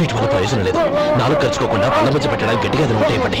వీటి వల్ల ప్రయోజనం లేదు. నాలుగు ఖర్చుకోకుండా పళ్ళ మధ్య పెట్టడానికి గట్టిగా అది ఉంటే ఇవ్వండి.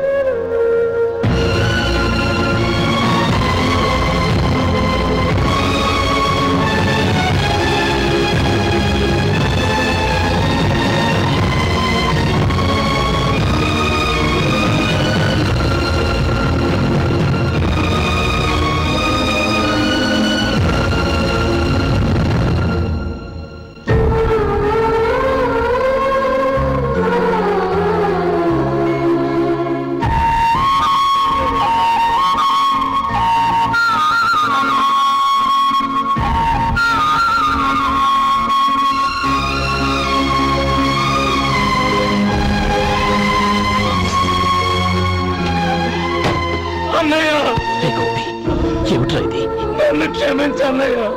నన్ను క్షమించన్నయ్యా.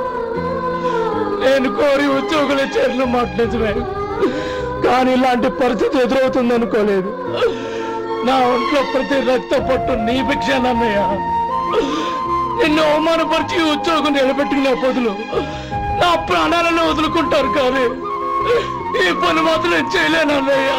నేను కోరి ఉద్యోగుల చేతులు మాట్లాడమే కానీ ఇలాంటి పరిస్థితి ఎదురవుతుంది అనుకోలేదు నా ఒంట్లో ప్రతి రక్త పట్టు నీ భిక్షానన్నయ్య నిన్ను అవమానపరిచి ఉద్యోగం నిలబెట్టుకునే బదులు నా ప్రాణాలను వదులుకుంటారు కానీ ఈ పని మాత్రం చేయలేనన్నయ్యా.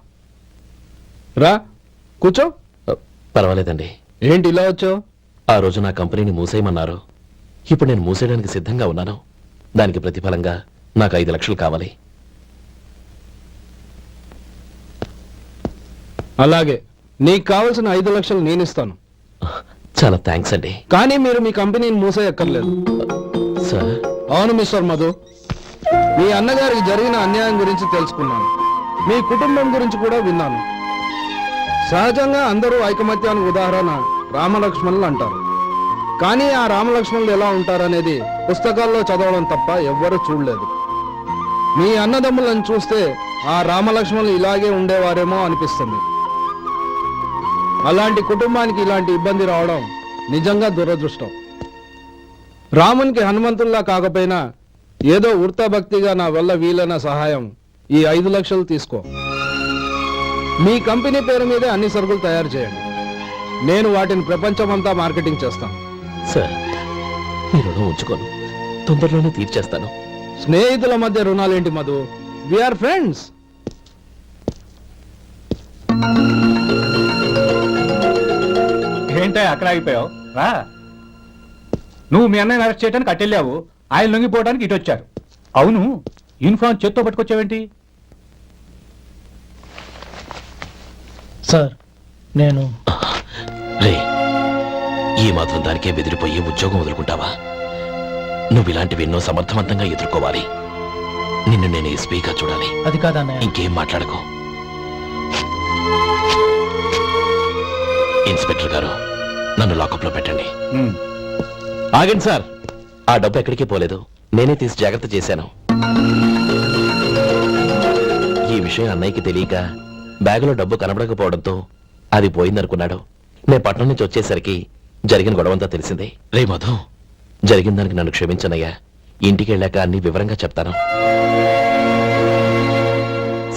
రా కూర్చో. పర్వాలేదండి. ఏంటి ఇలా వచ్చావు? ఆ రోజు నా కంపెనీని మూసేయమన్నారు. ఇప్పుడు నేను మూసేయడానికి సిద్ధంగా ఉన్నాను. దానికి ప్రతిఫలంగా నాకు ఐదు లక్షలు కావాలి. అలాగే నీకు కావలసిన ఐదు లక్షలు నేను ఇస్తాను చాలా థ్యాంక్స్ అండి. కానీ మీరు మీ కంపెనీని మూసేయక్కర్లేదు. సార్? అవును మిస్టర్ మధు. మీ అన్నగారికి జరిగిన అన్యాయం గురించి తెలుసుకున్నాను. మీ కుటుంబం గురించి కూడా విన్నాను. సహజంగా అందరూ ఐకమత్యానికి ఉదాహరణ రామలక్ష్మణులు అంటారు. కానీ ఆ రామలక్ష్మణులు ఎలా ఉంటారనేది పుస్తకాల్లో చదవడం తప్ప ఎవ్వరూ చూడలేదు. మీ అన్నదమ్ములను చూస్తే ఆ రామలక్ష్మణులు ఇలాగే ఉండేవారేమో అనిపిస్తుంది. అలాంటి కుటుంబానికి ఇలాంటి ఇబ్బంది రావడం నిజంగా దురదృష్టం. రామునికి హనుమంతుల్లా కాకపోయినా ఏదో భక్తిగా నా వల్ల వీలైన సహాయం ఈ ఐదు లక్షలు తీసుకో. మీ కంపెనీ పేరు మీదే అన్ని సరుకులు తయారు చేయండి. నేను వాటిని ప్రపంచమంతా మార్కెటింగ్ చేస్తాను. సార్ మీ రుణం ఉంచుకోను. తొందరలోనే తీర్చేస్తాను. స్నేహితుల మధ్య రుణాలేంటి మధు? ఆర్ ఫ్రెండ్స్ ఏంటో అక్కడ ఆగిపోయావు? రా. నువ్వు మీ అన్నయ్యని అరెస్ట్ చేయడానికి అట్టెళ్ళావు ఆయన లొంగిపోవడానికి ఇటు వచ్చారు అవును యూనిఫామ్ చేత్తో పట్టుకొచ్చావేంటి? సార్ నేను రే ఈ మాత్రం దానికే బెదిరిపోయి ఉద్యోగం వదులుకుంటావా? నువ్వు ఇలాంటివి ఎన్నో సమర్థవంతంగా ఎదుర్కోవాలి. నిన్ను నేను ఎస్పీగా చూడాలి. అది కాదన్నయ్య ఇంకేం మాట్లాడకు. ఇన్స్పెక్టర్ గారు నన్ను లాకప్లో పెట్టండి. ఆగండి సార్. ఆ డబ్బు ఎక్కడికి పోలేదు. నేనే తీసి జాగ్రత్త చేశాను. ఈ విషయం అన్నయ్యకి తెలియక బ్యాగులో డబ్బు కనబడకపోవడంతో అది పోయిందనుకున్నాడు. నేను పట్నం నుంచి వచ్చేసరికి జరిగిన గొడవంతా తెలిసింది. రే మధు. జరిగిన దానికి నన్ను క్షమించనయ్యా. ఇంటికి వెళ్ళాక అన్ని వివరంగా చెప్తాను.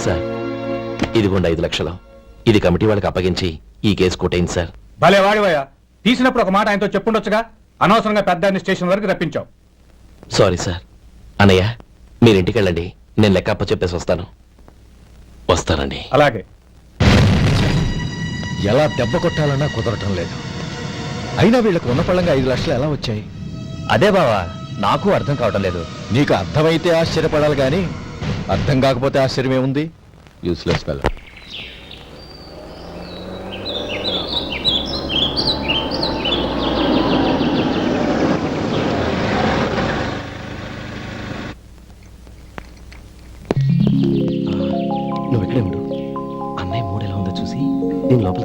సార్ ఇదిగోండి ఐదు లక్షలు. ఇది కమిటీ వాళ్ళకి అప్పగించి ఈ కేసు కొట్టేయండి సార్. భలే వాడివయ్యా. తీసినప్పుడు ఒక మాట ఆయనతో చెప్పుండొచ్చుగా? అనవసరంగా పెద్ద స్టేషన్ వరకు రప్పించావు. Sorry sir. అన్నయ్య మీరు ఇంటికి వెళ్ళండి నేను లెక్క అప్ప చెప్పేసి వస్తాను. వస్తానండి. అలాగే. ఎలా దెబ్బ కొట్టాలన్నా కుదరటం లేదు. అయినా వీళ్ళకు ఉన్న పళ్ళంగా ఐదు లక్షలు ఎలా వచ్చాయి? అదే బావా నాకు అర్థం కావటం లేదు. నీకు అర్థమైతే ఆశ్చర్యపడాలి కానీ అర్థం కాకపోతే ఆశ్చర్యం ఏముంది యూస్లెస్ ఫెలో నువ్వు ఇక్కడే ఉండు. అన్నయ్య మూడు ఎలా ఉందో చూసి నేను లోపలికి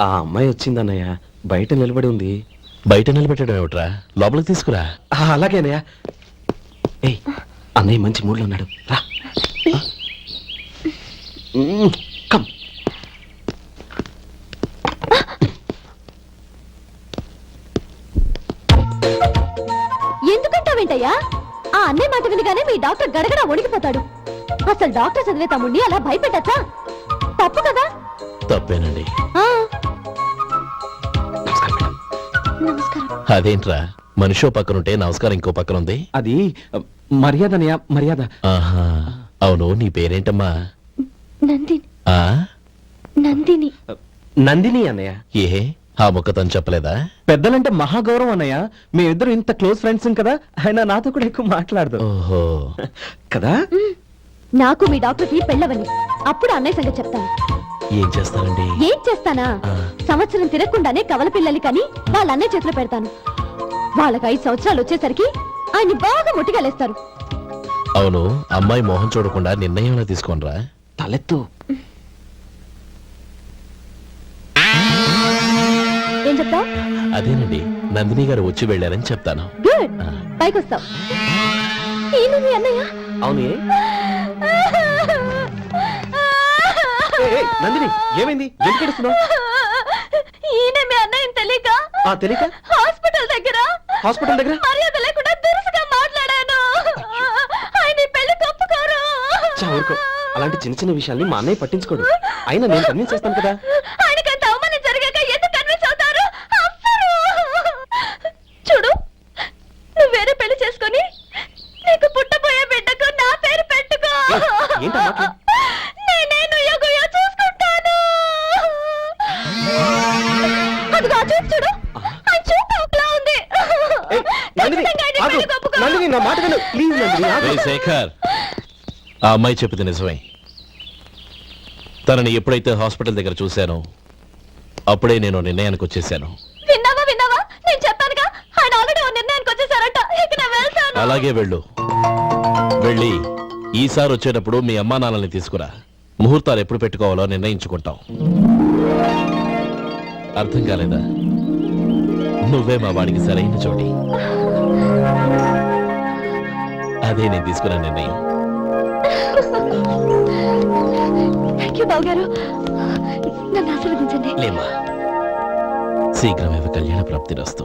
ఆ అమ్మాయి వచ్చింది అన్నయ్య బయట నిలబడి ఉంది. బయట నిలబెట్టడం ఏమిట్రా? లోపలికి తీసుకురా. అలాగే అన్నయ్య. ఏయ్ అన్నయ్య మంచి మూడ్లో ఉన్నాడు. రా. కమ్. ఎందుకంటావేంటయ్యా? ఆ అన్నయ్య మాట వినగానే మీ డాక్టర్ గడగడ వణికిపోతాడు. అసలు డాక్టర్ చదివే తమ్ముడిని అలా భయపెట్టచ్చా? తప్పు కదా? తప్పేనండి. ఆ, అదేంట్రా? మనిషో పక్కనుంటే నమస్కారం ఇంకో పక్కన ఉంది అది మర్యాద అన్నయ్య మర్యాద. ఆహా అవును నీ పేరేంటమ్మా? నందిని. ఆ? నందిని. నందిని అన్నయ్య. ఏ ఆ ముక్కతను చెప్పలేదా? పెద్దలంటే మహాగౌరవం అన్నయ్య. మేమిద్దరు ఇంత క్లోజ్ ఫ్రెండ్స్ కదా? ఆయన నాతో కూడా ఎక్కువ మాట్లాడదు. ఓహో. కదా? నాకు మీ డాక్టర్కి పెళ్ళవని. అప్పుడు అన్నయ్య సంగతి చెప్తాను. ఏం చేస్తానండి ఏం చేస్తానా. సంవత్సరం తిరగకుండానే కవల పిల్లలు కని వాళ్ళ అన్నయ్య చేతిలో పెడతాను. వాళ్ళకి ఐదు సంవత్సరాలు వచ్చేసరికి ఆయన్ని బాగా ముట్టిగలేస్తారు అవును అమ్మాయి మొహం చూడకుండా నిర్ణయం తీసుకోనరా? తలెత్తు. చెప్తావు? అదేనండి నందిని గారు వచ్చి వెళ్ళారని చెప్తాను. పైకి వస్తావు అవును ఏ? ఏ, ఏ, నందిని ఏమైంది? ఎందుకు ఏడుస్తున్నావ్? ఈయన మీ అన్నయ్యని తెలియక ఆ తెలియక? హాస్పిటల్ దగ్గర హాస్పిటల్ దగ్గర? మర్యాద లేకుండా దురుసుగా మాట్లాడాను. ఆయన పెళ్ళి ఊరుకో. అలాంటి చిన్న చిన్న విషయాల్ని మా అన్నయ్య పట్టించుకోడు. అయినా నేను కన్విన్స్ చేస్తాను కదా. శేఖర్ ఆ అమ్మాయి చెప్పింది నిజమే. తనని ఎప్పుడైతే హాస్పిటల్ దగ్గర చూశానో అప్పుడే నేను నిర్ణయానికి వచ్చేసాను. విన్నావా విన్నావా? నేను చెప్పానుగా ఆయన ఆల్రెడీ ఓ నిర్ణయానికి వచ్చేసారట. ఇక నేను వెళ్తాను. అలాగే వెళ్ళు. వెళ్ళి ఈసారి వచ్చేటప్పుడు మీ అమ్మా నాన్నల్ని తీసుకురా. ముహూర్తాలు ఎప్పుడు పెట్టుకోవాలో నిర్ణయించుకుంటాం. అర్థం కాలేదా? నువ్వే మా వాడికి సరైన చోటి అదే నేను తీసుకున్న నిర్ణయం. థ్యాంక్ యూ బాబు గారు నన్ను ఆశీర్వదించండి. లేమా శీఘ్రమేవ కళ్యాణ ప్రాప్తి రస్తు.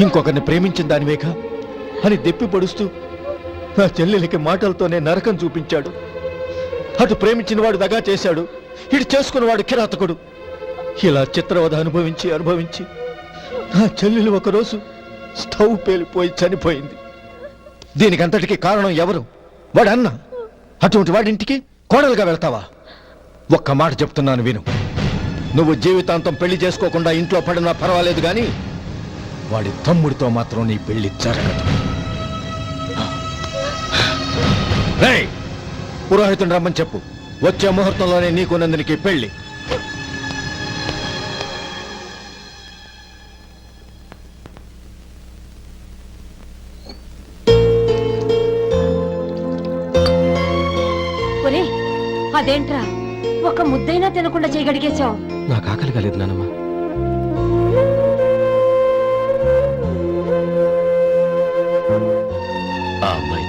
ఇంకొకరిని ప్రేమించిన దానివేక అని దెప్పిపడుస్తూ నా చెల్లెలికి మాటలతోనే నరకం చూపించాడు. అటు ప్రేమించిన వాడు దగా చేశాడు. ఇటు చేసుకున్నవాడు కిరాతకుడు. ఇలా చిత్రవధ అనుభవించి అనుభవించి నా చెల్లెలు ఒకరోజు స్టవ్ పేలిపోయి చనిపోయింది. దీనికంతటికి కారణం ఎవరు? వాడు అన్న అటువంటి వాడింటికి కోడలుగా వెళ్తావా? ఒక్క మాట చెప్తున్నాను విను. నువ్వు జీవితాంతం పెళ్ళి చేసుకోకుండా ఇంట్లో పడినా పర్వాలేదు కానీ వాడి తమ్ముడితో మాత్రం నీ పెళ్ళి జరగదు. పురోహితుని రమ్మని చెప్పు. వచ్చే ముహూర్తంలోనే నీకు నందినికి పెళ్ళి. అదేంట్రా? ఒక ముద్దైనా తినకుండా చేయగడిగేశావు నాకు ఆకలి కాలేదు నానమ్మ.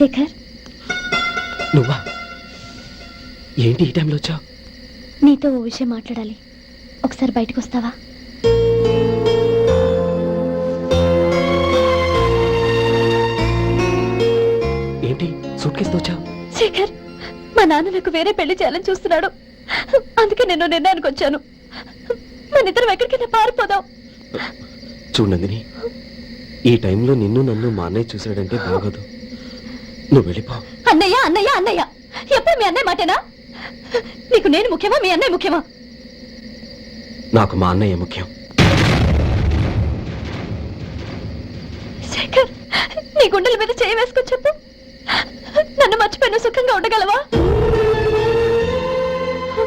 శేఖర్ నువ్వా? ఏంటి ఈ టైంలో వచ్చావు? నీతో ఓ విషయం మాట్లాడాలి. ఒకసారి బయటకు వస్తావా? ఏంటి? సూట్ కేసుతో వచ్చావు? శేఖర్ మా నాన్న నాకు వేరే పెళ్ళి చేయాలని చూస్తున్నాడు. అందుకే నేను నిర్ణయానికి వచ్చాను. మన ఇద్దరం ఎక్కడికైనా పారిపోదాం. చూడు నందిని ఈ టైంలో నిన్ను నన్ను మా అన్నయ్య చూశాడంటే బాగోదు. నువ్వు వెళ్ళిపో. అన్నయ్య అన్నయ్య అన్నయ్య ఎప్పుడు మీ అన్నయ్య మాటేనా? నీకు నేను ముఖ్యమా మీ అన్నయ్య ముఖ్యమా? నాకు మా అన్నయ్య ముఖ్యం. శేఖర్ నీ గుండెల మీద చేయి వేసుకొని చెప్పు. నన్ను మర్చిపోయిన సుఖంగా ఉండగలవా?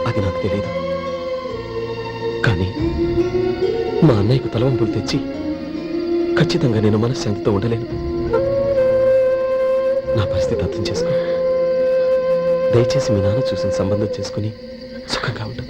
అది నాకు తెలియదు కానీ మా అన్నయ్యకు తలవంపులు తెచ్చి ఖచ్చితంగా నేను మనశ్శాంతితో ఉండలేను. నా పరిస్థితి అర్థం చేసుకో. దయచేసి మీ నాన్న చూసిన సంబంధం చేసుకుని సుఖంగా ఉంటుంది